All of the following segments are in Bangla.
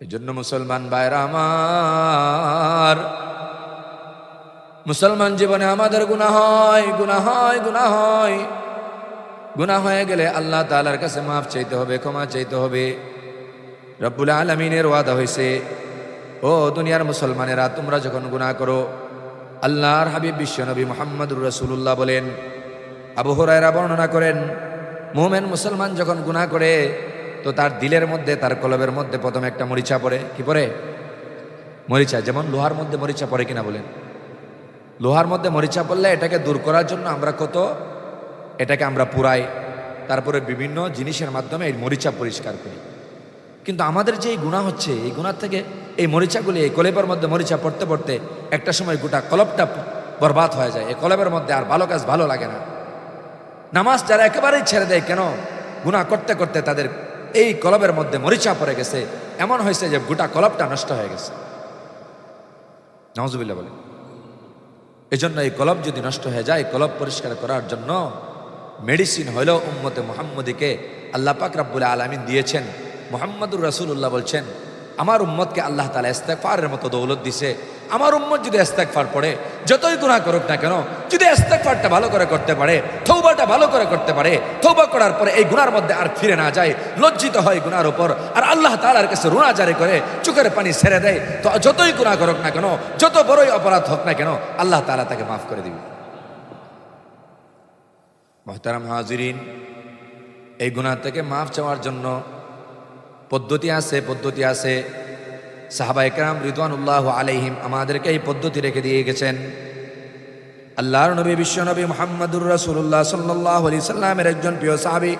এই জন্য মুসলমান ভাইরা আমার, মুসলমান জীবনে আমাদের গুণা হয় গুণা হয় গুণা হয়। গুণা হয়ে গেলে আল্লাহ তালার কাছে মাফ চাইতে হবে, ক্ষমা চাইতে হবে। রব্বুল আলমিনের ওয়াদা হয়েছে ও দুনিয়ার মুসলমানেরা, তোমরা যখন গুণা করো, আল্লাহর হাবিব বিশ্বনবী মোহাম্মদুর রসুল্লাহ বলেন, আবু হরাইরা বর্ণনা করেন, মোমেন মুসলমান যখন গুণা করে তো তার দিলের মধ্যে, তার কলবের মধ্যে প্রথমে একটা মরিচা পড়ে। কি পড়ে? মরিচা, যেমন লোহার মধ্যে মরিচা পড়ে কিনা বলেন। লোহার মধ্যে মরিচা পড়লে এটাকে দূর করার জন্য আমরা কত? এটাকে আমরা পুরাই। তারপরে বিভিন্ন জিনিসের মাধ্যমে এই মরিচা পরিষ্কার করি। কিন্তু আমাদের যে এই গুণা হচ্ছে, এই গুণার থেকে এই মরিচাগুলি, এই কলেবের মধ্যে মরিচা পড়তে পড়তে একটা সময় গোটা কলবটা বরবাদ হয়ে যায়। এই কলবের মধ্যে আর ভালো কাজ ভালো লাগে না। নামাজ যারা একেবারেই ছেড়ে দেয় কেন? গুণা করতে করতে তাদের এই কলবের মধ্যে মরিচা পড়ে গেছে। এমন হয়েছে যে গোটা কলবটা নষ্ট হয়ে গেছে। নজবিল্লা বলে এজন্য এই কলব যদি নষ্ট হয়ে যায়, কলব পরিষ্কার করার জন্য মেডিসিন হইল উম্মতে মোহাম্মদীকে আল্লাহ পাক রাব্বুল আলমিন দিয়েছেন। মোহাম্মদুর রাসুল্লাহ বলছেন, আমার উম্মতকে আল্লাহ তালা ইস্তেকফারের মতো দৌলত দিছে। আমার উম্মত যদি ইস্তেকফার পড়ে, যতই গুণা করুক না কেন, যদি ইস্তেকফারটা ভালো করে করতে পারে থৌবাটা ভালো করে করতে পারে থৌবা করার পরে এই গুণার মধ্যে আর ফিরে না যায়, লজ্জিত হয় গুণার উপর, আর আল্লাহ তালার কাছে রুনা জারি করে, চোখের পানি ছেড়ে দেয়, তো যতই গুণা করুক না কেন, যত বড়ই অপরাধ হোক না কেন, আল্লাহ তালা তাকে মাফ করে দিবে। মহতারাম হাজিরিন, এই গুণা থেকে মাফ চাওয়ার জন্য পদ্ধতি আছে পদ্ধতি আছে। সাহাবা একরাম রিদওয়ানুল্লাহ আলাইহিম আমাদেরকে এই পদ্ধতি রেখে দিয়ে গেছেন। আল্লাহর নবী বিশ্বনবী মোহাম্মদুর রাসুল্লাহ সাল্লাহ আলি সাল্লামের একজন প্রিয় সাহাবি।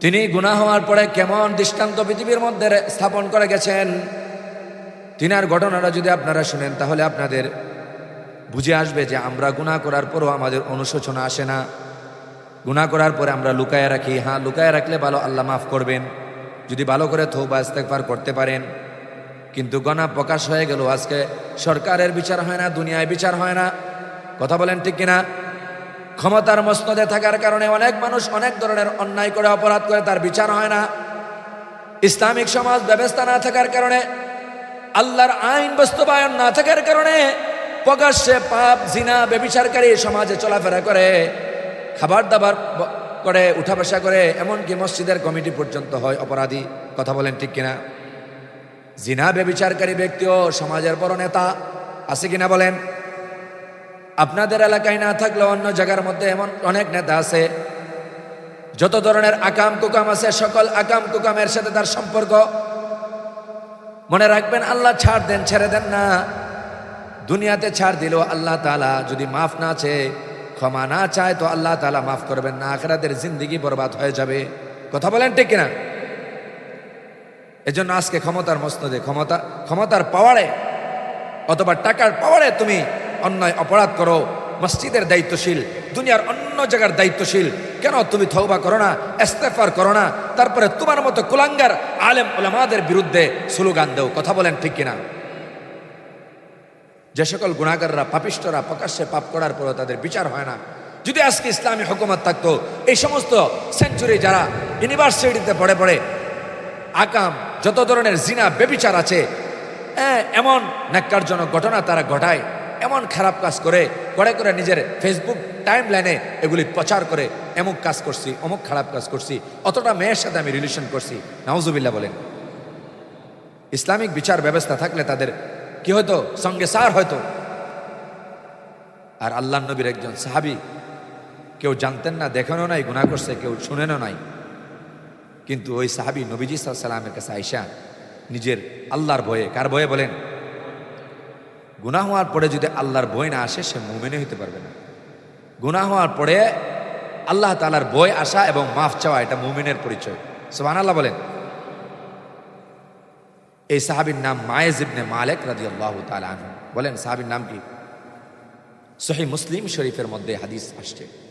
তিনি গুণা হওয়ার পরে কেমন দৃষ্টান্ত পৃথিবীর মধ্যে স্থাপন করে গেছেন। তিনার ঘটনাটা যদি আপনারা শুনেন, তাহলে আপনাদের বুঝে আসবে যে আমরা গুণা করার পরও আমাদের অনুশোচনা আসে না। গুণা করার পরে আমরা লুকায় রাখি। হ্যাঁ লুকায় রাখলে ভালো, আল্লাহ মাফ করবেন। যদি ভালো করে থৌবা ইস্তেকবার করতে পারেন। কিন্তু গণা প্রকাশ হয়ে গেল। আজকে সরকারের বিচার হয় না, দুনিয়ায় বিচার হয় না। কথা বলেন ঠিক কিনা? ক্ষমতার মস্তদে থাকার কারণে অনেক মানুষ অনেক ধরনের অন্যায় করে, অপরাধ করে, তার বিচার হয় না। ইসলামিক সমাজ ব্যবস্থা না থাকার কারণে, আল্লাহর আইন বাস্তবায়ন না থাকার কারণে প্রকাশ্যে পাপ, জিনা, বেবিচারকারী সমাজে চলাফেরা করে খাবার দাবার করে উঠা বসা করে, এমনকি মসজিদের কমিটি পর্যন্ত হয় অপরাধী। কথা বলেন ঠিক কিনা? জিনা বেবিচারকারী ব্যক্তিও সমাজের বড় নেতা। আছে কিনা বলেন? আপনাদের এলাকায় না থাকলে অন্য জায়গার মধ্যে এমন অনেক নেতা আছে। যত ধরনের আকাম কুকাম আছে, সকল আকাম কুকামের সাথে তার সম্পর্ক। মনে রাখবেন, আল্লাহ ছাড় দেন, ছেড়ে দেন না। দুনিয়াতে ছাড় দিলেও আল্লাহ তালা যদি মাফ না চেয়ে, ক্ষমা না চায়, তো আল্লাহ তালা মাফ করবেন না। আখরাতের জিন্দিগি বরবাদ হয়ে যাবে। কথা বলেন ঠিক কিনা? এজন্য আজকে ক্ষমতার মস্তদে ক্ষমতা, ক্ষমতার পাওয়ারে অথবা টাকার পাওয়ারে তুমি অন্যায় অপরাধ করো। মসজিদের দায়িত্বশীল, দুনিয়ার অন্য জায়গার দায়িত্বশীল। কেন তুমি থৌবা করো না ইস্তেফার করো না? তারপরে তোমার মতো কুলাঙ্গার, আলেম ওলামাদের বিরুদ্ধে স্লোগান দেও। কথা বলেন ঠিক কিনা? যে সকল গুণাগাররা পাপিষ্টরা প্রকাশ্যে পাপ করার পরও তাদের বিচার হয় না। যদি আজকে ইসলামী হুকুমত থাকতো, এই সমস্ত সেঞ্চুরি যারা ইউনিভার্সিটিতে পড়ে পড়ে, আকাম যত ধরনের জিনা বেবিচার আছে এমন ন্যাক্কারজনক ঘটনা তারা ঘটায়, এমন খারাপ কাজ করে করে করে নিজের ফেসবুক টাইম লাইনে এগুলি প্রচার করে, এমুক কাজ করছি, অমুক খারাপ কাজ করছি, অতটা মেয়ের সাথে আমি রিলেশন করছি। নাউজুবিল্লাহ বলেন। ইসলামিক বিচার ব্যবস্থা থাকলে তাদের কি হতো? সঙ্গে সার হয়তো আর আল্লাহ নবীর একজন সাহাবি, কেউ জানতেন না, দেখেনও নাই গুণা করছে, কেউ শুনেনও নাই। কিন্তু ওই সাহাবি নবীজি সাল্লামের কাছে আইসা নিজের আল্লাহর ভয়ে, কার ভয়ে বলেন? গুনাহ হওয়ার পরে যদি আল্লাহর বই না আসে, সে মুমেনে হইতে পারবে না। গুনাহ হওয়ার পরে আল্লাহ তালার বই আসা এবং মাফ চাওয়া, এটা মুমিনের পরিচয়। সোহান আল্লাহ বলেন। এই সাহাবির নাম মায়েজ ইবনে মালেক রাজি আল্লাহ আনহু। বলেন, সাহাবির নাম কি? সহি মুসলিম শরীফের মধ্যে হাদিস আসছে।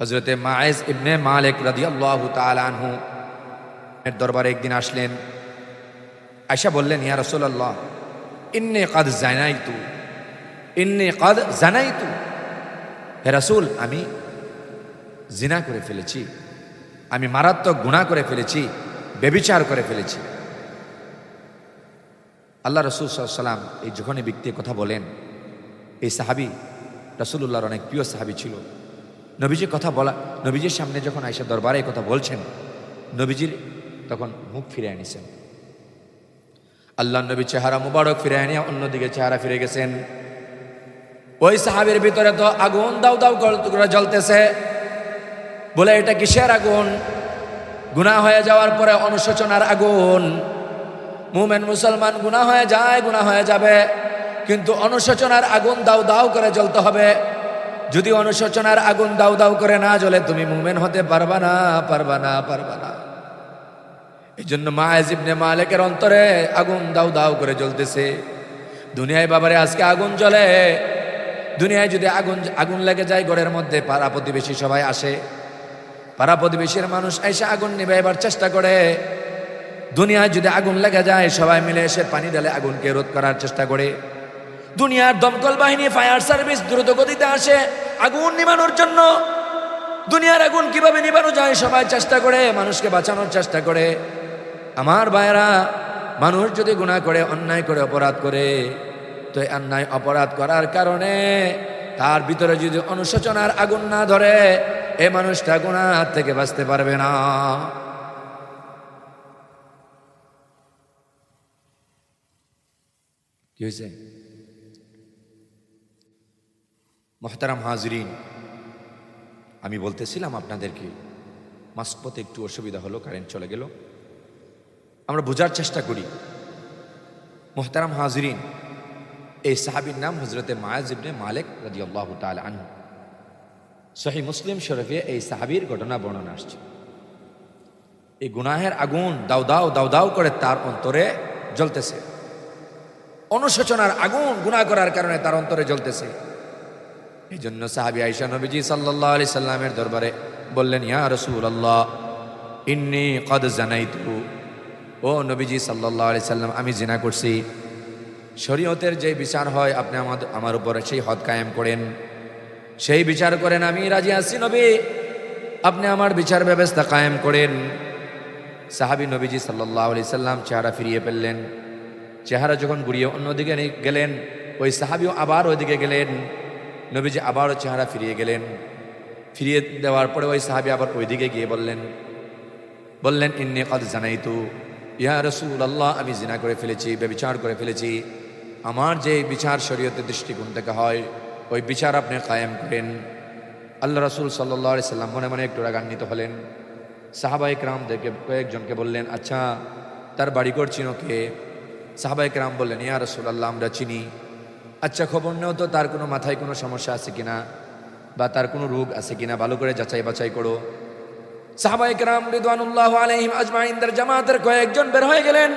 হজরতে মায়েজ ইবনে মালেক রাজি আল্লাহ আনহু এর দরবারে একদিন আসলেন। আয়সা বললেন, ইয়া রসোল্লাহ ইন্নে কাদ জানাই তু ইন্নে কাদ জানাই তু হে রাসুল, আমি জিনা করে ফেলেছি, আমি মারাত্মক গুণা করে ফেলেছি, বেবিচার করে ফেলেছি। আল্লাহ রসুল সাল্লাম এই যখনই ব্যক্তি কথা বলেন, এই সাহাবি রসুল্লাহর অনেক প্রিয় সাহাবি ছিল। নবীজির কথা বলা, নবীজির সামনে যখন আইসা দরবারে কথা বলছেন, নবীজির তখন মুখ ফিরে আনিছেন। আল্লাহ নবী চেহারা মুবারক ফিরে আনিয়া অন্যদিকে চেহারা ফিরে গেছেন। ওই সাহাবের ভিতরে তো আগুন দাউ দাউ করে জ্বলতেছে। বলে, এটা কিসের আগুন? গুনাহ হয়ে যাওয়ার পরে অনুশোচনার আগুন। মুমেন মুসলমান গুনাহ হয়ে যায়, গুনাহ হয়ে যাবে, কিন্তু অনুশোচনার আগুন দাউ দাউ করে জ্বলতে হবে। যদি অনুশোচনার আগুন দাউ দাউ করে না জ্বলে, তুমি মুমেন হতে পারবা না পারবা না পারবা না। এই জন্য মায়েজিবনে মালেকের অন্তরে আগুন দাউ দাউ করে জ্বলতেছে। দুনিয়ায় বাবারে, আজকে আগুন জ্বলে। দুনিয়ায় যদি আগুন আগুন লেগে যায়, ঘরের মধ্যে পাড়া প্রতিবেশী সবাই আসে। পাড়া প্রতিবেশীর মানুষ এসে আগুন নিবে এবার চেষ্টা করে। দুনিয়ায় যদি আগুন লেগে যায়, সবাই মিলে এসে পানি ঢালে আগুনকে রোধ করার চেষ্টা করে। দুনিয়ার দমকল বাহিনী ফায়ার সার্ভিস দ্রুত গতিতে আসে, আগুন নিবানোর জন্য। দুনিয়ার আগুন কীভাবে নিবানো যায়, সবাই চেষ্টা করে, মানুষকে বাঁচানোর চেষ্টা করে। আমার ভাইরা মানুষ যদি গুণা করে, অন্যায় করে, অপরাধ করে, তো অন্যায়, অপরাধ করার কারণে তার ভিতরে যদি অনুশোচনার আগুন না ধরে, এ মানুষটা গুণা থেকে বাঁচতে পারবে না। কি হয়েছে মোহতারাম হাজরিন, আমি বলতেছিলাম আপনাদেরকে মাসপথে একটু অসুবিধা হলো, কারেন্ট চলে গেল। আমরা বোঝার চেষ্টা করি। মোহতারাম হাজরিন, এই সাহাবির নাম হজরতে মায়াজ ইবনে মালিক রাজি আল্লাহ তাল আনহু। সহি মুসলিম শরফে এই সাহাবির ঘটনা বর্ণনা আসছে। এই গুনাহের আগুন দাউ দাউ দাউ দাউ করে তার অন্তরে জ্বলতেছে। অনুশোচনার আগুন গুনাহ করার কারণে তার অন্তরে জ্বলতেছে। এই জন্য সাহাবি আইসা নবীজি সাল্লাহ আলি সাল্লামের দরবারে বললেন, ইয়া রসুল আল্লাহ ইন্নি কদ জানাইতু। ও নবীজি সাল্লাহ আলি সাল্লাম, আমি জিনা করছি। শরীয়তের যে বিচার হয়, আপনি আমাদের আমার উপরে সেই হদ কায়েম করেন। সেই বিচার করেন আমি, রাজি আছি নবী। আপনি আমার বিচার ব্যবস্থা কায়েম করেন। সাহাবি নবীজি সাল্লাহ আলি সাল্লাম চেহারা ফিরিয়ে ফেললেন। চেহারা যখন ঘুরিয়ে অন্যদিকে গেলেন, ওই সাহাবিও আবার ওইদিকে গেলেন। নবীজি আবারও চেহারা ফিরিয়ে গেলেন। ফিরিয়ে দেওয়ার পরে ওই সাহাবি আবার ওইদিকে গিয়ে বললেন বললেন, ইন্নি কদ জানাইতু, ইয়া রসুল আল্লাহ আমি জিনা করে ফেলেছি, ব্যবিচার করে ফেলেছি। আমার যে বিচার শরীয়তের দৃষ্টিকোণ থেকে হয়, ওই বিচার আপনি কায়েম করেন। আল্লাহ রসুল সাল্লাহ সাল্লাম মনে মনে একটু রাগান্বিত হলেন। সাহাবাই রামদেরকে কয়েকজনকে বললেন আচ্ছা তার বাড়ি করছিনো কে? সাহাবাই রাম বললেন, ইয়া রসুল আল্লাহ আমরা চিনি। আচ্ছা খবর নেও তো, তার কোনো মাথায় কোনো সমস্যা আছে কিনা? বা তার কোনো রোগ আছে কিনা? ভালো করে যাচাই বাছাই করো। সাহাবাই রাম রিদওয়ানুল্লাহ আলাইহিম আজমাইনদের জামাতের কয়েকজন বের হয়ে গেলেন।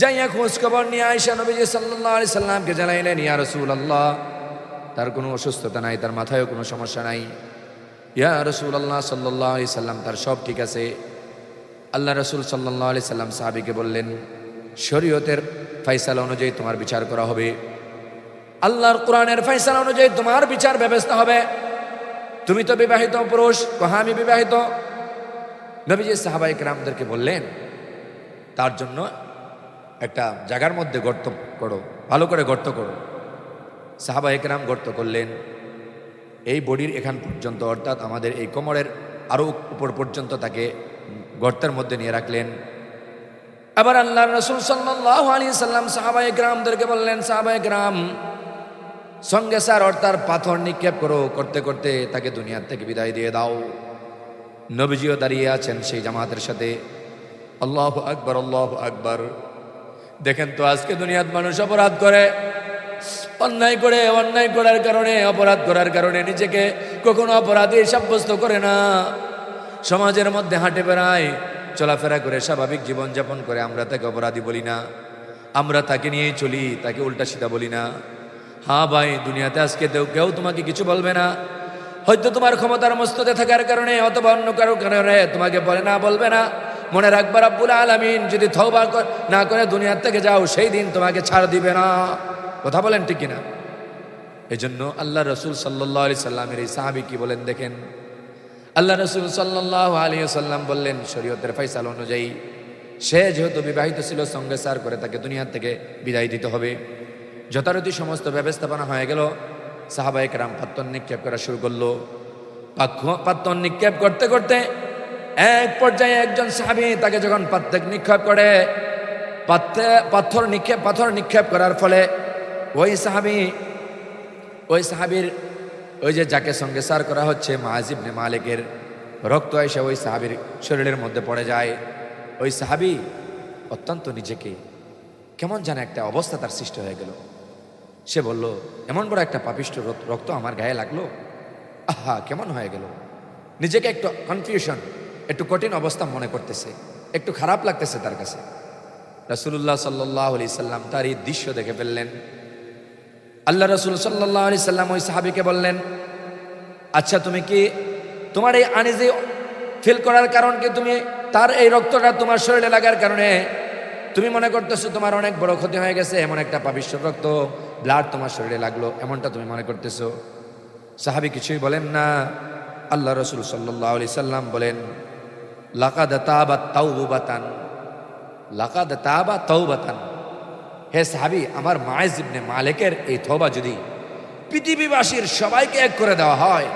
যাইয়া খোঁজ খবর নিয়ে আয়সা নবীজি সাল্লাল্লাহু আলাইহি সাল্লামকে জানাইলেন, ইয়া রাসূলুল্লাহ, তার কোনো অসুস্থতা নাই, তার মাথায়ও কোনো সমস্যা নাই। ইয়া রাসূলুল্লাহ সাল্লাল্লাহু আলাইহি সাল্লাম, তার সব ঠিক আছে। আল্লাহ রসুল সাল্লাল্লাহু আলাইহি সাল্লাম সাহাবীকে বললেন শরীয়তের ফয়সালা অনুযায়ী তোমার বিচার করা হবে। আল্লাহর কোরআনের ফয়সালা অনুযায়ী তোমার বিচার ব্যবস্থা হবে। তুমি তো বিবাহিত পুরুষ, কহা আমি বিবাহিত? নবীজি সাহাবাই রামদেরকে বললেন, তার জন্য একটা জায়গার মধ্যে গর্ত করো, ভালো করে গর্ত করো। সাহাবা একরাম গর্ত করলেন। এই বডির এখান পর্যন্ত, অর্থাৎ আমাদের এই কোমরের আরও উপর পর্যন্ত তাকে গর্তের মধ্যে নিয়ে রাখলেন। আবার আল্লাহ রসুল সাল্লাহ আলী সাল্লাম সাহাবাই গ্রামদেরকে বললেন সাহাবাই গ্রাম, সঙ্গে স্যার অর্থাৎ পাথর নিক্ষেপ করো, করতে করতে তাকে দুনিয়ার থেকে বিদায় দিয়ে দাও। নবীজিও দাঁড়িয়ে আছেন সেই জামাতের সাথে। আল্লাহ আকবর আল্লাহ আকবর। দেখেন তো, আজকে দুনিয়াত মানুষ অপরাধ করে। অন্যায় করে, অন্যায় করার কারণে, অপরাধ করার কারণে নিজেকে কখনো অপরাধী সাব্যস্ত করে না। সমাজের মধ্যে হাঁটে বেড়ায় চলাফেরা করে স্বাভাবিক জীবনযাপন করে, আমরা তাকে অপরাধী বলি না। আমরা তাকে নিয়েই চলি, তাকে উল্টা সিধা বলি না। হ্যাঁ ভাই, দুনিয়াতে আজকে কেউ তোমাকে কিছু বলবে না। হয়তো তোমার ক্ষমতার মস্ততে থাকার কারণে অথবা অন্য কারও কারণে তোমাকে বলে না, বলবে না। মনে রাখবার আব্বুল আলামিন, যদি কর- না করে দুনিয়ার থেকে যাও, সেই দিন তোমাকে ছাড় দিবে না। কথা বলেন ঠিক কিনা? এই জন্য আল্লাহ রসুল সাল্লাহ আলি সাল্লামের এই সাহাবি কি বলেন দেখেন। আল্লাহ রসুল সাল্লাহ আলী সাল্লাম বললেন, শরীয়তের ফয়সাল অনুযায়ী সে যেহেতু বিবাহিত ছিল, সঙ্গে সার করে তাকে দুনিয়ার থেকে বিদায় দিতে হবে। যথারীতি সমস্ত ব্যবস্থাপনা হয়ে গেল। সাহাবাহিক রাম পাত্তন নিক্ষেপ করা শুরু করল। পাত্তন নিক্ষেপ করতে করতে এক পর্যায়ে একজন সাহাবি তাকে যখন পাত্রে নিক্ষেপ করে পাথর নিক্ষেপ পাথর নিক্ষেপ করার ফলে ওই সাহাবি, ওই সাহাবির ওই যে যাকে সঙ্গে সার করা হচ্ছে মাহাজিবনে মালিকের, রক্ত এসে ওই সাহাবির শরীরের মধ্যে পড়ে যায়। ওই সাহাবি অত্যন্ত নিজেকে কেমন যেন একটা অবস্থা তার সৃষ্টি হয়ে গেল। সে বলল, এমন বড় একটা পাপিষ্ট রক- রক্ত আমার গায়ে লাগল? আহা, কেমন হয়ে গেল। নিজেকে একটু কনফিউশন একটু কঠিন অবস্থা মনে করতেছে, একটু খারাপ লাগতেছে তার কাছে। রাসুল্লাহ সাল্লাহ আলি সাল্লাম তার এই দৃশ্য দেখে ফেললেন। আল্লাহ রসুল সাল্লাহ আলি সাল্লাম ওই সাহাবিকে বললেন আচ্ছা তুমি কি তোমার এই আনিজি ফিল করার কারণ কি? তুমি তার এই রক্তটা তোমার শরীরে লাগার কারণে তুমি মনে করতেছো তোমার অনেক বড় ক্ষতি হয়ে গেছে, এমন একটা পাবিষ্য রক্ত, ব্লাড তোমার শরীরে লাগল, এমনটা তুমি মনে করতেছো? সাহাবি কিছুই বলেন না। আল্লাহ রসুল সাল্লাহ আলি সাল্লাম বলেন, লাকাদ তাবা তাওবাতান, লাকাদ তাবা তাওবাতান। হে সাহাবি, আমার মায়েজ ইবনে মালিকের এই থোবা যদি পৃথিবীবাসীর সবাইকে এক করে দেওয়া হয়,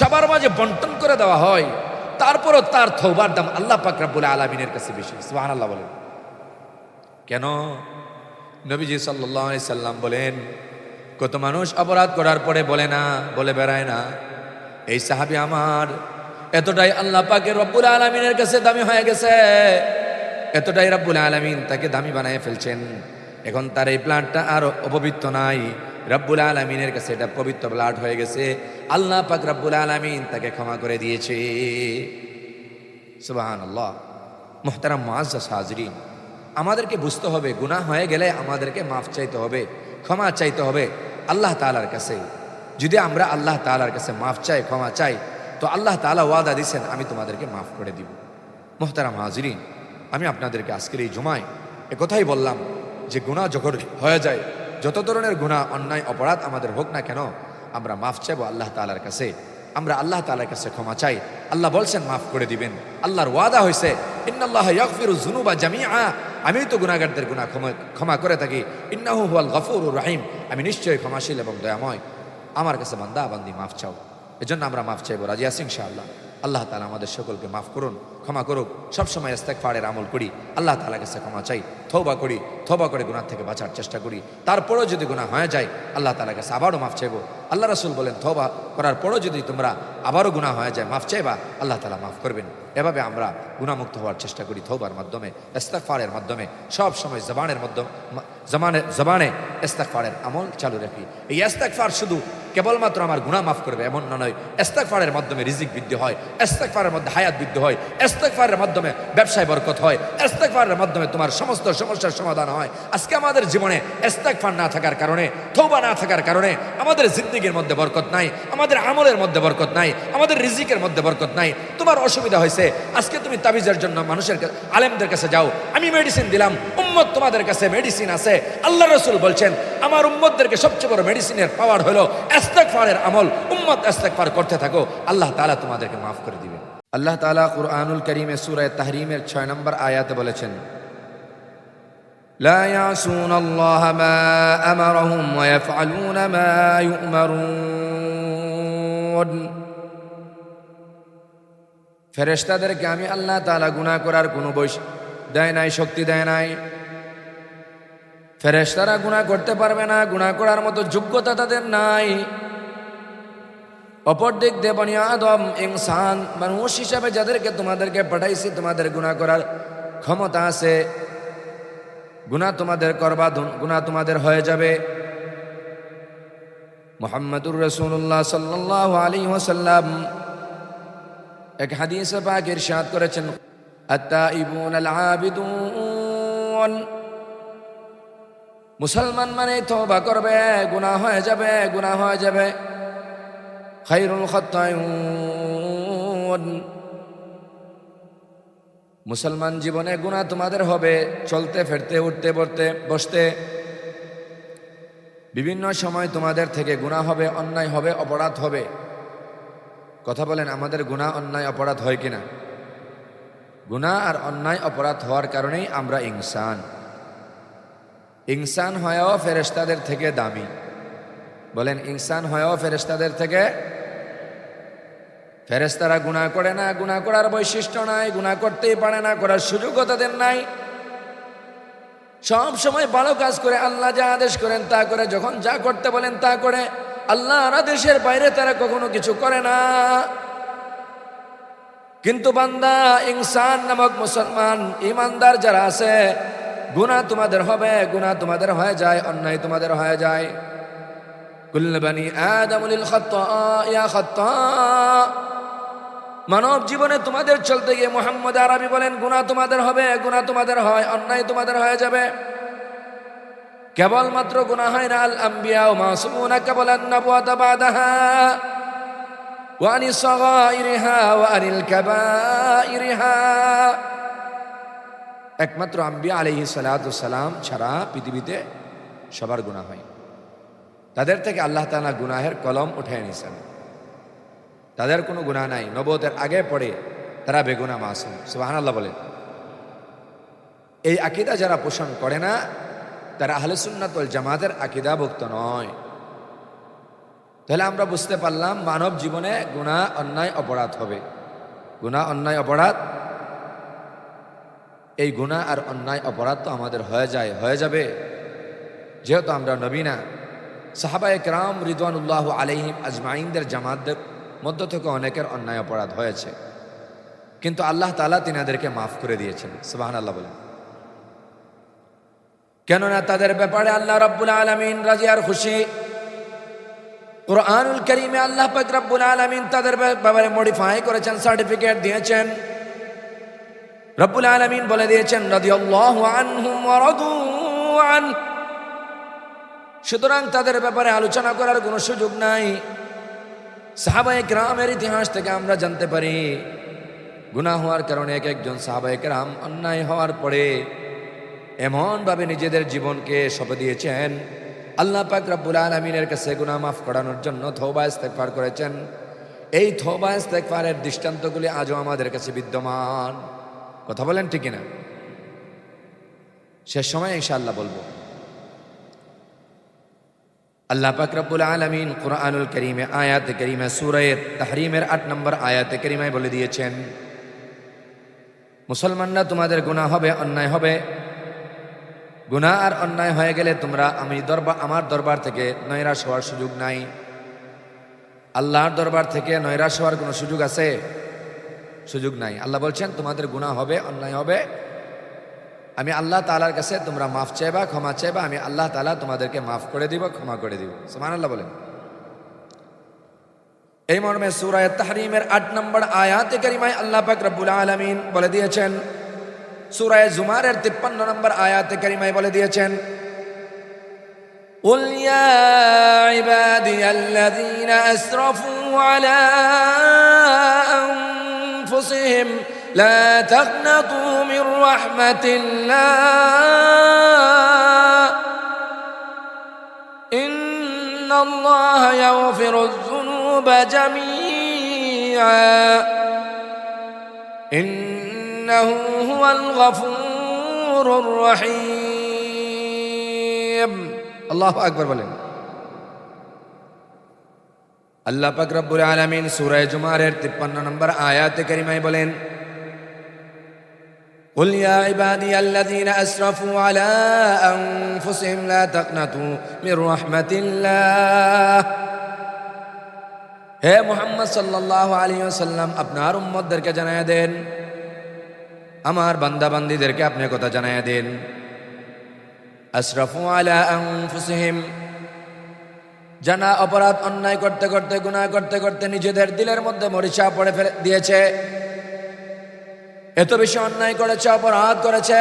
সবার মাঝে বন্টন করে দেওয়া হয়, তারপরও তার থৌবার দাম আল্লাহ পাক রাব্বুল আলমিনের কাছে বেশি। সুবহান আল্লাহ বলেন। কেন? নবীজি সাল্লাহ আলি সাল্লাম বলেন, কত মানুষ অপরাধ করার পরে বলে না, বলে বেড়ায় না। এই সাহাবি আমার, এতটাই আল্লাহ পাকের রব্বুল আলমিনের কাছে দামি হয়ে গেছে, এতটাই রব্বুল আলমিন তাকে দামি বানিয়ে ফেলছেন। এখন তার এই প্লান্টটা আর অপবিত্র নাই। রব্বুল আলমিনের কাছে এটা পবিত্র প্লাট হয়ে গেছে। আল্লাহ পাক রব্বুল আলমিন তাকে ক্ষমা করে দিয়েছে। সুবাহান আল্লাহ মোহতারাম মুআজ্জাজ হাজরিন, আমাদেরকে বুঝতে হবে, গুনাহ হয়ে গেলে আমাদেরকে মাফ চাইতে হবে, ক্ষমা চাইতে হবে আল্লাহ তালার কাছে। যদি আমরা আল্লাহ তালার কাছে মাফ চাই, ক্ষমা চাই, তো আল্লাহ তালা ওয়াদা দিছেন, আমি তোমাদেরকে মাফ করে দিব। মোহতারাম হাজরিন, আমি আপনাদেরকে আজকের এই জমায় কথাই বললাম যে গুনাহ যখন হয়ে যায়, যত ধরনের গুনাহ, অন্যায়, অপরাধ আমাদের হোক না কেন, আমরা মাফ চাইব আল্লাহ তালার কাছে। আমরা আল্লাহ তালার কাছে ক্ষমা চাই। আল্লাহ বলছেন, মাফ করে দিবেন। আল্লাহর ওয়াদা হয়েছে আমি তো গুনাহগারদের গুনাহ ক্ষমা ক্ষমা করে থাকি। ইন্নাহু হুয়াল গফুরুর রহিম। আমি নিশ্চয়ই ক্ষমাশীল এবং দয়াময়। আমার কাছে বান্দা, বান্দি, মাফ চাও। এজন্য আমরা মাফ চাইব। আছি ইনশাআল্লাহ। আল্লাহ তালা আমাদের সকলকে মাফ করুন। ক্ষমা করুক সবসময় ইস্তেকফারের আমল করি, আল্লাহ তালার কাছে ক্ষমা চাই থৌবা করি থৌবা করে গুনার থেকে বাঁচার চেষ্টা করি, তারপরেও যদি গুনাহ হয়ে যায়, আল্লাহ তালার কাছে আবারও মাফ চাইব। আল্লাহ রাসুল বলেন থৌবা করার পরও যদি তোমরা আবারও গুনাহ হয়ে যায়, মাফ চাইবা, আল্লাহ তালা মাফ করবেন। এভাবে আমরা গুণামুক্ত হওয়ার চেষ্টা করি থৌবার মাধ্যমে ইস্তেকফারের মাধ্যমে, সব সময় জবানের মাধ্যমে জমানে, জবানে ইস্তেকফারের আমল চালু রাখি। এই ইস্তেকফার শুধু কেবলমাত্র আমার গুনাহ মাফ করবে এমন না নয় ইস্তেকফারের মাধ্যমে রিজিক বৃদ্ধি হয় ইস্তেকফারের মধ্যে হায়াত বৃদ্ধি হয় ইস্তেকফারের মাধ্যমে ব্যবসায় বরকত হয় ইস্তেকফারের মাধ্যমে তোমার সমস্ত সমস্যার সমাধান হয়। আজকে আমাদের জীবনে ইস্তেকফার না থাকার কারণে তৌবা না থাকার কারণে আমাদের জিন্দিগির মধ্যে বরকত নাই, আমাদের আমলের মধ্যে বরকত নাই, আমাদের রিজিকের মধ্যে বরকত নাই। তোমার অসুবিধা হয়েছে, আজকে তুমি তাবিজের জন্য মানুষের আলেমদের কাছে যাও। আমি মেডিসিন দিলাম, উম্মত তোমাদের কাছে মেডিসিন আছে। আল্লাহ রসুল বলছেন, আমার উম্মতদেরকে সবচেয়ে বড় মেডিসিনের পাওয়ার হলো ইস্তেগফারের আমল। উম্মত ইস্তেগফার করতে থাকো, আল্লাহ তাআলা তোমাদেরকে মাফ করে দিবেন। আল্লাহ তাআলা কুরআনুল কারীমে সূরা তাহরিমের 6 নম্বর আয়াতে বলেছেন لا يعصون الله ما أمرهم ويفعلون ما يؤمرون ফেরেশতাদেরকে আমি আল্লাহ তাআলা গুনাহ করার কোনো বৈশ দেয় নাই শক্তি দেয় নাই ফেরেশতারা গুনাহ করতে পারবে না গুনাহ করার মতো যোগ্যতা তাদের নাই অপর দিক আদম ইনসান, মানুষ হিসাবে যাদেরকে তোমাদেরকে পাঠাইছি, তোমাদের গুনাহ করার ক্ষমতা আছে। গুনাহ তোমাদের করবা গুনাহ তোমাদের হয়ে যাবে। মোহাম্মদুর রসুল্লাহ সাল্লাহ আলী ওসাল্লাম এক হাদিসে পাক ইরশাদ করেছেন আত্তাইবুন আল আবিদুন। মুসলমান মানে তওবা করবে, গুনাহ হয়ে যাবে, গুনাহ হয়ে যাবে। খাইরুল খাত্তায়ুন মুসলমান জীবনে গুনাহ তোমাদের হবে। চলতে, ফেরতে, উঠতে, পড়তে, বসতে। বিভিন্ন সময় তোমাদের থেকে গুনাহ হবে, অন্যায় হবে, অপরাধ হবে। কথা বলেন, আমাদের গুনাহ, অন্যায়, অপরাধ হয় কিনা? গুনাহ আর অন্যায়, অপরাধ হওয়ার কারণেই আমরা ইনসান। ইনসান হয়েও ফেরেশতাদের থেকে দামি। বলেন, ইনসান হয়েও ফেরেস্তাদের থেকে ফেরেশতারা গুনাহ করে না গুণা করার বৈশিষ্ট্য নাই, গুনাহ করতেই পারে না, করার সুযোগও তাদের নাই। সব সময় ভালো কাজ করে আল্লাহ যা আদেশ করেন তা করে, যখন যা করতে বলেন তা করে, আল্লাহর আদেশের বাইরে তারা কখনো কিছু করে না। কিন্তু বান্দা, ইনসান নামক মুসলমান, ইমানদার যারা আছে, গুনাহ তোমাদের হবে, গুনাহ তোমাদের হয়ে যায়, অন্যায় তোমাদের হয়ে যায়। কুল্ল বানি আদমুল খাত্তা, ইয়া খাত্তা। মানব জীবনে তোমাদের চলতে গিয়ে মোহাম্মদ আরবি বলেন গুনাহ তোমাদের হবে গুনাহ তোমাদের হয় অন্যায় তোমাদের হয়ে যাবে কেবলমাত্র গুনাহ হয় না আল আম্বিয়া ও মাসুমুনা কেবল আন্নাবুয়াতা বাদাহা وعن صغائرها وعن الكبائرها একমাত্র আম্বিয়া আলহি সালাম ছাড়া পৃথিবীতে সবার গুণা হয় তাদের থেকে আল্লাহ তালা গুনাহের কলম উঠে নিয়েছেন তাদের কোনো গুণা নাই। নবতের আগে পড়ে তারা বেগুনা মাসুম। সুবাহান আল্লাহ বলেন। এই আকিদা যারা পোষণ করে না, তারা আহলে সুন্নাতল জামাতের আকিদাভুক্ত নয়। তাহলে আমরা বুঝতে পারলাম মানব জীবনে গুণা অন্যায়, অপরাধ হবে। গুণা অন্যায়, অপরাধ, এই গুণা আর অন্যায়, অপরাধ তো আমাদের হয়ে যায়, হয়ে যাবে। যেহেতু আমরা নবীনা সাহাবা একরাম রিদওয়ানুল্লাহ আলহিম আজমাইনদের জামাতদের মধ্য থেকে অনেকের অন্যায় অপরাধ হয়েছে। কিন্তু আল্লাহ তালা তিনাদেরকে মাফ করে দিয়েছেন। সুবাহান আল্লাহ বলেন। কেননা তাদের ব্যাপারে আল্লাহ রব্বুল আলমিন রাজি আর খুশি। কোরআনুল করিমে আল্লাহ রব্বুল আলমিন তাদের ব্যাপারে মডিফাই করেছেন সার্টিফিকেট দিয়েছেন। রব্বুল আলমিন বলে দিয়েছেন আন সুতরাং তাদের ব্যাপারে আলোচনা করার কোনো সুযোগ নাই। সাহাবায়ে গ্রামের ইতিহাস থেকে আমরা জানতে পারি, গুনাহ হওয়ার কারণে এক একজন সাহাবায়ে গ্রাম অন্যায় হওয়ার পরে এমনভাবে নিজেদের জীবনকে সঁপে দিয়েছেন, আল্লাহ পাক রব্বুল আলমিনের কাছে গুনাহ মাফ করানোর জন্য থৌবা ইস্তেকফার করেছেন। এই থৌবা ইস্তেকফারের দৃষ্টান্তগুলি আজও আমাদের কাছে বিদ্যমান। কথা বলেন ঠিক না শেষ সময় ইনশাআল্লাহ বলব। আল্লাহ পাক রব্বুল আলমিন কোরআনুল করিমে, আয়াতে করিমে সুরায়ের তাহরিমের আট নম্বর আয়াতে করিমায় বলে দিয়েছেন, মুসলমানরা তোমাদের গুনাহ হবে, অন্যায় হবে। গুনাহ আর অন্যায় হয়ে গেলে তোমরা আমি দরবার আমার দরবার থেকে নৈরাশ হওয়ার সুযোগ নাই। আল্লাহর দরবার থেকে নৈরাশ হওয়ার কোনো সুযোগ আছে? সুযোগ নাই। আল্লাহ বলছেন, তোমাদের গুনাহ হবে, অন্যায় হবে। আমি আল্লাহ তালার কাছে তোমরা মাফ চাইবা ক্ষমা চাইবা আমি আল্লাহ তালা তোমাদেরকে মাফ করে দিব ক্ষমা করে দিব সমান আল্লাহ বলেন এই মর্মে সুরায় তাহরিমের আট নম্বর আয়াতে করিমায় আল্লাহ পাক রব্বুল আলমিন বলে দিয়েছেন সুরায় জুমারের তিপ্পান্ন নম্বর আয়াতে করিমায় বলে দিয়েছেন قل يا عبادي الذين أسرفوا على أنفسهم لا تقنطوا من رحمة الله إن الله يغفر الذنوب جميعا إنه هو الغفور الرحيم الله أكبر বলেন আল্লাহ পাক রব্বুল আলামিন সূরা জুমারের 53 নম্বর আয়াতে কারিমায় বলেন قل يا عبادي الذين أسرفوا على أنفسهم لا تقنطوا من رحمة الله হে মোহাম্মদ সাল্লাল্লাহু আলাইহি ওয়াসাল্লাম আপনার উম্মতদেরকে জানায়া দেন আমার বান্দা বান্দীদেরকে আপনি কথা জানায়া দেন আশরাফু আলা আনফুসিহিম জানা অপরাধ অন্যায় করতে করতে গুনাহ করতে করতে নিজেদের দিলের মধ্যে মরিচা পড়ে ফেলে দিয়েছে এত বেশি অন্যায় করেছে, অপরাধ করেছে।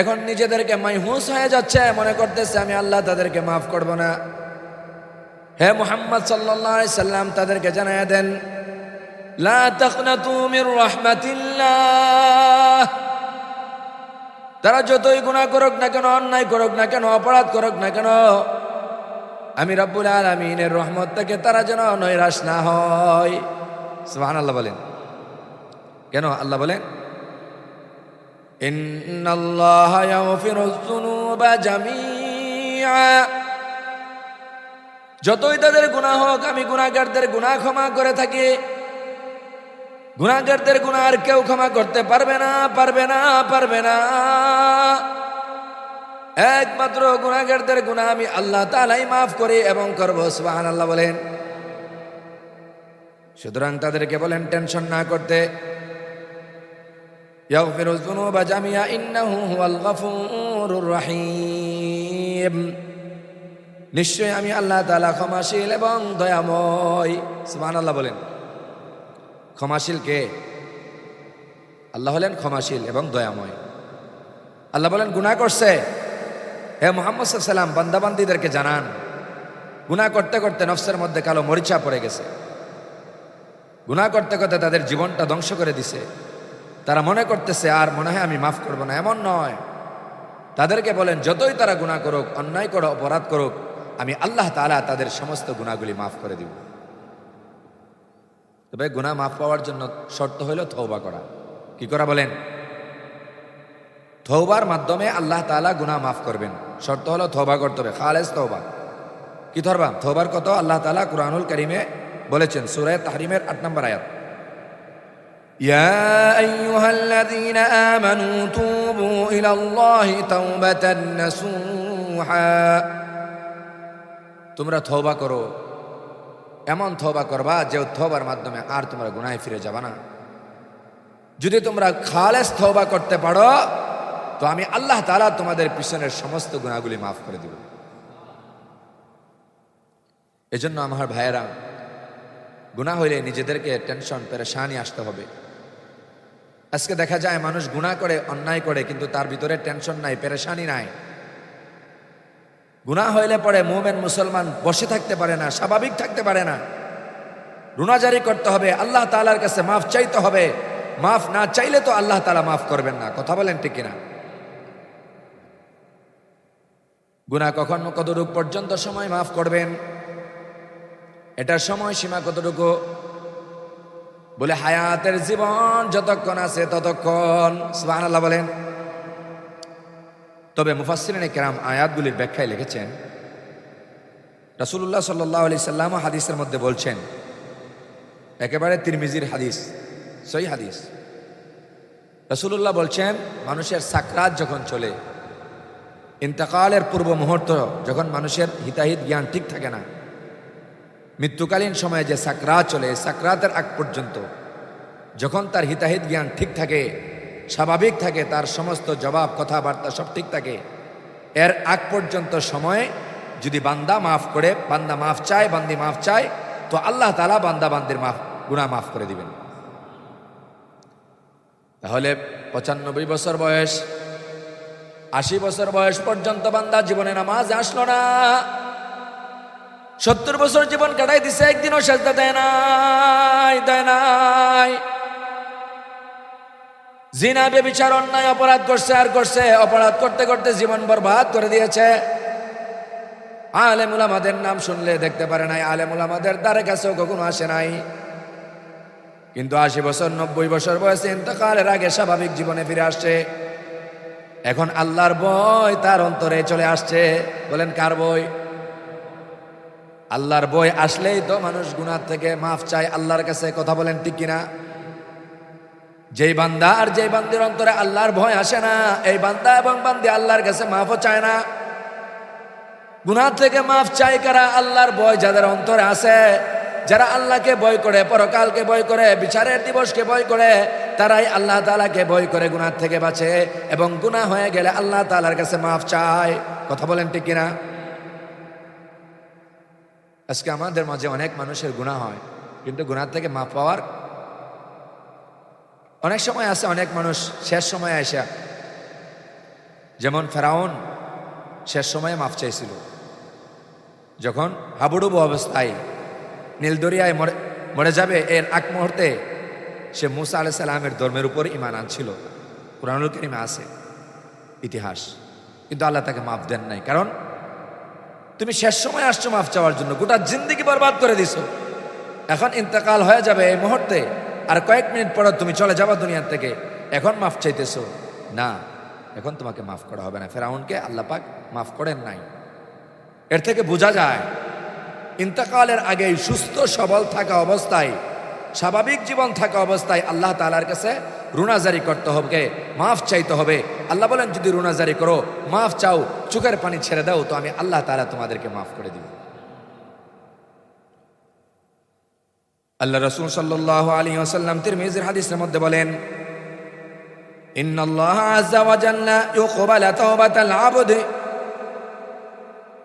এখন নিজেদেরকে মাইহুস হয়ে যাচ্ছে, মনে করতেছে, আমি আল্লাহ তাদেরকে মাফ করব না। হে মোহাম্মদ সাল্লাল্লাহু সাল্লাম, তাদেরকে জানায় দেন তারা যতই গুনাহ করুক না কেন, অন্যায় করুক না কেন, অপরাধ করুক না কেন, আমি রব্বুল আলমিনের রহমত থেকে তারা যেন নৈরাশ না হয়। সুবহানাল্লাহ বলেন। কেন আল্লাহ বলেন যতই তাদের গুনাহ হোক, আমি গুনাহগারদের গুনাহ ক্ষমা করে থাকি। গুনাহগারদের গুণা আর কেউ ক্ষমা করতে পারবে না পারবে না পারবে না। একমাত্র গুনাহগারদের গুনাহ আমি আল্লাহ তালাই মাফ করি এবং করব, সুবহানাল্লাহ বলেন। সুতরাং তাদেরকে বলেন, টেনশন না করতে। يغفر الذنوب جميعا إنه هو الغفور الرحيم নিশ্চয় আমি আল্লাহ তাআলা ক্ষমাশীল এবং দয়াময় সুবহানাল্লাহ বলেন ক্ষমাশীল কে আল্লাহ হলেন ক্ষমাশীল এবং দয়াময় আল্লাহ বলেন গুনাহ করছে হে মোহাম্মদ সাল্লাম বান্দাবান্দিদেরকে জানান গুনাহ করতে করতে নফসের মধ্যে কালো মরিচা পড়ে গেছে গুনাহ করতে করতে তাদের জীবনটা ধ্বংস করে দিছে তারা মনে করতেছে, আর মনে হয় আমি মাফ করব না। এমন নয়। তাদেরকে বলেন, যতই তারা গুণা করুক, অন্যায় করো, অপরাধ করুক, আমি আল্লাহ তাআলা তাদের সমস্ত গুণাগুলি মাফ করে দিব। তবে গুনাহ মাফ পাওয়ার জন্য শর্ত হইল থৌবা করা। কি করা বলেন? থৌবার মাধ্যমে আল্লাহ তাআলা গুনাহ মাফ করবেন। শর্ত হলো থৌবা করতে হবে। খালেজ থৌবা কি ধরবা? থৌবার কত? আল্লাহ তালা কুরআনুল করিমে বলেছেন, সূরা তাহরিমের আট নম্বর আয়াত। يا أيها الذين آمنوا توبوا إلى الله توبة نصوحا তোমরা থৌবা করো এমন থৌবা করবা যে থৌবার মাধ্যমে আর তোমরা গুনায় ফিরে যাবা না যদি তোমরা খালেস থৌবা করতে পারো তো আমি আল্লাহ তাআলা তোমাদের পিছনের সমস্ত গুণাগুলি মাফ করে দিব এজন্য আমার ভাইয়েরা গুণা হইলে নিজেদেরকে টেনশন পেরেশানি আসতে হবে আজকে দেখা যায় মানুষ গুণা করে, অন্যায় করে, কিন্তু তার ভিতরে টেনশন নাই, পেরেশানি নাই। গুণা হইলে পরে মোমেন মুসলমান বসে থাকতে পারে না, স্বাভাবিক থাকতে পারে না। রুনাজারি করতে হবে, আল্লাহ তালার কাছে মাফ চাইতে হবে। মাফ না চাইলে তো আল্লাহ তালা মাফ করবেন না, কথা বলেন ঠিক কিনা? গুণা কখন কতটুকু পর্যন্ত সময় মাফ করবেন? এটার সময় সীমা কতটুকু? বলে, হায়াতের জীবন যতক্ষণ আছে ততক্ষণ। সুবাহ আল্লাহ বলেন। তবে মুফাসরিন কেরাম আয়াতগুলির ব্যাখ্যায় লিখেছেন রাসুল্লাহ সাল্লাহ আলি সাল্লাম হাদিসের মধ্যে বলছেন, একেবারে তিরমিজির হাদিস সই হাদিস। রসুল্লাহ বলছেন, মানুষের সাকরাত যখন চলে, ইন্তকালের পূর্ব মুহূর্ত, যখন মানুষের হিতাহিত জ্ঞান ঠিক থাকে না মৃত্যুকালীন সময়ে যে সাকরা চলে, সাকরাতের আগ পর্যন্ত, যখন তার হিতাহিত জ্ঞান ঠিক থাকে, স্বাভাবিক থাকে, তার সমস্ত জবাব, কথাবার্তা সব ঠিক থাকে, এর আগ পর্যন্ত সময়ে যদি বান্দা মাফ করে, বান্দা মাফ চায়, বান্দি মাফ চায়, তো আল্লাহ তালা বান্দা বান্দির মাফ গুণা মাফ করে দিবেন। তাহলে পঁচানব্বই বছর বয়স, আশি বছর বয়স পর্যন্ত বান্দা জীবনে নামাজ আসলো না। সত্তর বছর জীবন কাটাই দিছে, একদিনও সাজদা দেয় নাই দেয় নাই। জিনা বেবিচার অন্যায়, অপরাধ করছে, আর করছে, অপরাধ করতে করতে জীবন বরবাদ করে দিয়েছে। আলেমুল আমাদের নাম শুনলে দেখতে পারে নাই, আলেমুল আমাদের দ্বারে কাছেও কখনো আসে নাই। কিন্তু আশি বছর, নব্বই বছর বয়সে ইন্তকালের আগে স্বাভাবিক জীবনে ফিরে আসছে। এখন আল্লাহর বই তার অন্তরে চলে আসছে। বলেন, কার বই? আল্লাহর বই আসলেই তো মানুষ গুনার থেকে মাফ চায়, আল্লাহর কাছে কথা বলেন ঠিক কিনা? যেই বান্দা আর যেই বান্দির অন্তরে আল্লাহর ভয় আসে না, এই বান্দা এবং বান্দি আল্লাহর কাছে মাফও চায় না। গুনার থেকে মাফ চাই কারা? আল্লাহর ভয় যাদের অন্তরে আছে, যারা আল্লাহকে ভয় করে, পরকালকে ভয় করে, বিচারের দিবসকে ভয় করে, তারাই আল্লাহ তালাকে ভয় করে গুনার থেকে বাঁচে এবং গুনাহ হয়ে গেলে আল্লাহ তালার কাছে মাফ চায়। কথা বলেন ঠিক কিনা? আজকে আমাদের মাঝে অনেক মানুষের গুণা হয়, কিন্তু গুণার থেকে মাফ পাওয়ার অনেক সময় আছে, অনেক মানুষ শেষ সময় আসা যেমন ফেরাউন শেষ সময়ে মাফ চাইছিল। যখন হাবুডুবু অবস্থায় নীলদরিয়ায় মরে মরে যাবে এর এক মুহূর্তে, সে মুসা আলাহ সাল্লামের ধর্মের উপর ইমান আনছিল। কোরআনুল করিমে আছে ইতিহাস, কিন্তু আল্লাহ তাকে মাফ দেন নাই। কারণ তুমি শেষ সময় আসছো মাফ চাওয়ার জন্য। গোটা জিন্দিগি বরবাদ করে দিছো। এখন ইন্তেকাল হয়ে যাবে এই মুহূর্তে। আর কয়েক মিনিট পর তুমি চলে যাবা দুনিয়ার থেকে। এখন মাফ চাইতেছো। না, এখন তোমাকে মাফ করা হবে না। ফেরাউনকে আল্লাহ পাক মাফ করেন নাই। এর থেকে বোঝা যায়, ইন্তকালের আগে সুস্থ সবল থাকা অবস্থায় স্বাভাবিক জীবন থাকা অবস্থায় আল্লাহ তালার কাছে রুনাজারি করতে হবে মাফ চাইতে হবে আল্লাহ বলেন যদি রুনাজারি করো মাফ চাও চোখের পানি ছেড়ে দাও তো আমি আল্লাহ তালা তোমাদেরকে মাফ করে দিব আল্লাহ রসুল সাল্লাহ আলী আসাল্লাম তিরমিজের হাদিসের মধ্যে বলেন إن الله عز وجل يقبل توبة العبد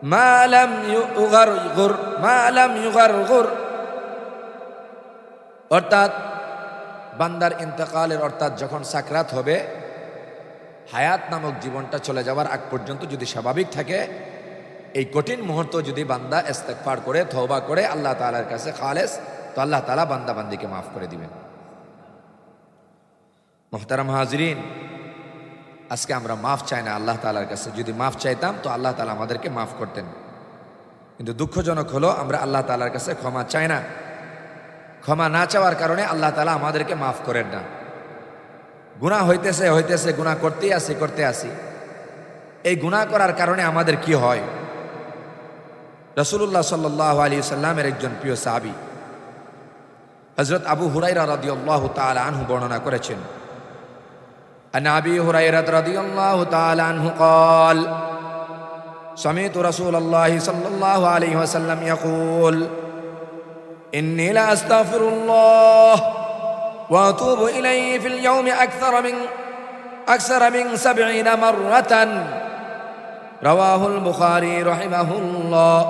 ما لم يغرغر ما لم يغرغر অর্থাৎ বান্দার ইন্তকালের অর্থাৎ যখন সাকরাত হবে, হায়াত নামক জীবনটা চলে যাওয়ার আগ পর্যন্ত যদি স্বাভাবিক থাকে, এই কঠিন মুহূর্ত যদি বান্দা ইস্তেকফার করে থৌবা করে, আল্লাহ তালার কাছে খালেস, তো আল্লাহ তালা বান্দা বান্দিকে মাফ করে দিবেন। মোহতারাম হাজরিন, আজকে আমরা মাফ চাই না আল্লাহ তালার কাছে। যদি মাফ চাইতাম, তো আল্লাহ তালা আমাদেরকে মাফ করতেন। কিন্তু দুঃখজনক হলো, আমরা আল্লাহ তালার কাছে ক্ষমা চাই না। ক্ষমা না চাওয়ার কারণে আল্লাহ তালা আমাদেরকে মাফ করেন না গুণা হইতেছে হইতেছে গুণা করতেই আসি করতে আসি এই গুণা করার কারণে আমাদের কি হয় রসুল্লাহ সাল্লাহ আলী সাল্লামের একজন প্রিয় সাহাবি হজরত আবু হুরাইরা রাদিয়াল্লাহু তাআলা আনহু বর্ণনা করেছেন عن ابي هريره رضي الله تعالى عنه قال سمعت رسول الله صلى الله عليه وسلم يقول اني لا استغفر الله واتوب اليه في اليوم اكثر من اكثر من سبعين مره رواه البخاري رحمه الله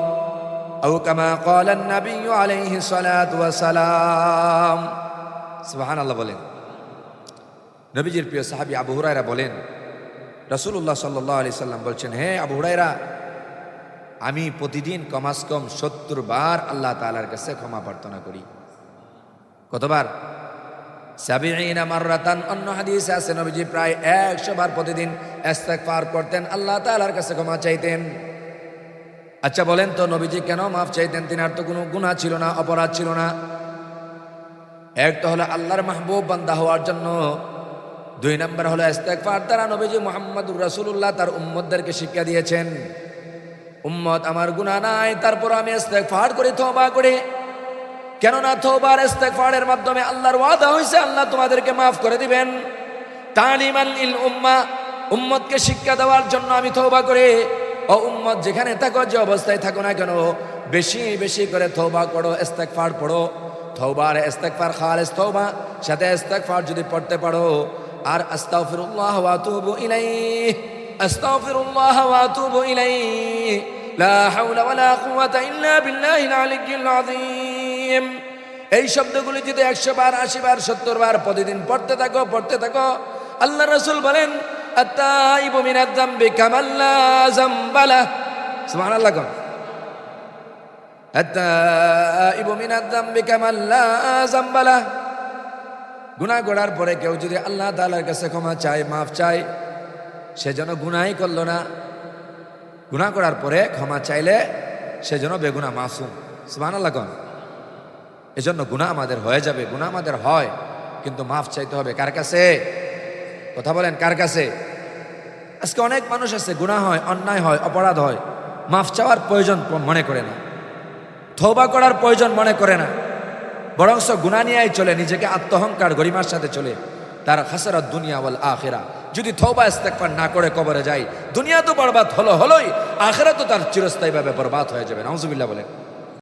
أو كما قال النبي عليه الصلاة والسلام سبحان الله বলেন নবীজির প্রিয় সাহাবী আবু হুরায়রা বলেন রসুল্লাহ সাল্লাহ আলি সাল্লাম বলছেন হে আবু হুরায়রা আমি প্রতিদিন কমাস কম সত্তর বার আল্লাহ তালার কাছে ক্ষমা প্রার্থনা করি। কতবার? সাবিঈনা মাররাতান, অন্য হাদিসে আছে, নবীজি প্রায় একশো বার প্রতিদিন ইস্তেগফার করতেন, আল্লাহ তাআলার কাছে ক্ষমা চাইতেন। আচ্ছা বলেন তো, নবীজি কেন মাফ চাইতেন? তিনার তো কোনো গুনাহ ছিল না, অপরাধ ছিল না। এক তো হলো আল্লাহর মাহবুব বান্দা হওয়ার জন্য। দুই নম্বর হলো ইস্তেগফার দ্বারা নবীজি মোহাম্মদুর রাসূলুল্লাহ তার উম্মতদেরকে শিক্ষা দিয়েছেন। উম্মত, আমার গুনাহ নাই তারপর আমি ইস্তেগফার করি, তওবা করি। কেননা তওবার ইস্তেগফারের মাধ্যমে আল্লাহর ওয়াদা হয়েছে আল্লাহ তোমাদেরকে মাফ করে দিবেন। তালিমান লিল উম্মা, উম্মতকে শিক্ষা দেওয়ার জন্য আমি তওবা করে। ও উম্মত, যেখানে থাকো, যে অবস্থায় থাকো না কেন, বেশি বেশি করে তওবা করো, ইস্তেগফার পড়ো। তওবার ইস্তেগফার খালিস তওবা, সাথে ইস্তেগফার যদি পড়তে পারো। আর আস্তাগফিরুল্লাহ ওয়া আতুবু ইলাইহি। আস্তাগফিরুল্লাহ ওয়া আতুবু ইলাইহি। লা হাওলা ওয়ালা কুওয়াতা ইল্লা বিল্লাহিল আলিয়্যিল আযীম। এই শব্দগুলি যদি একশো বার, আশি বার, সত্তর বার প্রতিদিন পড়তে থাকো পড়তে থাকো, আল্লাহ রসুল বলেন গুনাহ করার পরে কেউ যদি আল্লাহ তাআলার কাছে ক্ষমা চায়, মাফ চায় সে যেন গুনাহই করল না। গুনাহ করার পরে ক্ষমা চাইলে সে যেন বেগুনা মাসুম। সুবহানাল্লাহ কোন। এজন্য গুণা আমাদের হয়ে যাবে গুণা আমাদের হয়, কিন্তু মাফ চাইতে হবে। কার কাছে? কথা বলেন, কার কাছে? আজকে অনেক মানুষ আছে গুণা হয়, অন্যায় হয়, অপরাধ হয়, মাফ চাওয়ার প্রয়োজন মনে করে না। থৌবা করার প্রয়োজন মনে করে না। বরংস গুণা নিয়েই চলে, নিজেকে আত্মহংকার, গরিমার সাথে চলে। তার খাসারা দুনিয়া বল আখেরা। যদি থৌবা ইস্তেকবার না করে কবরে যায়, দুনিয়া তো বরবাদ হলো হলোই আখেরা তো তার চিরস্থায়ীভাবে বরবাদ হয়ে যাবে। নাউজুবিল্লাহ বলেন।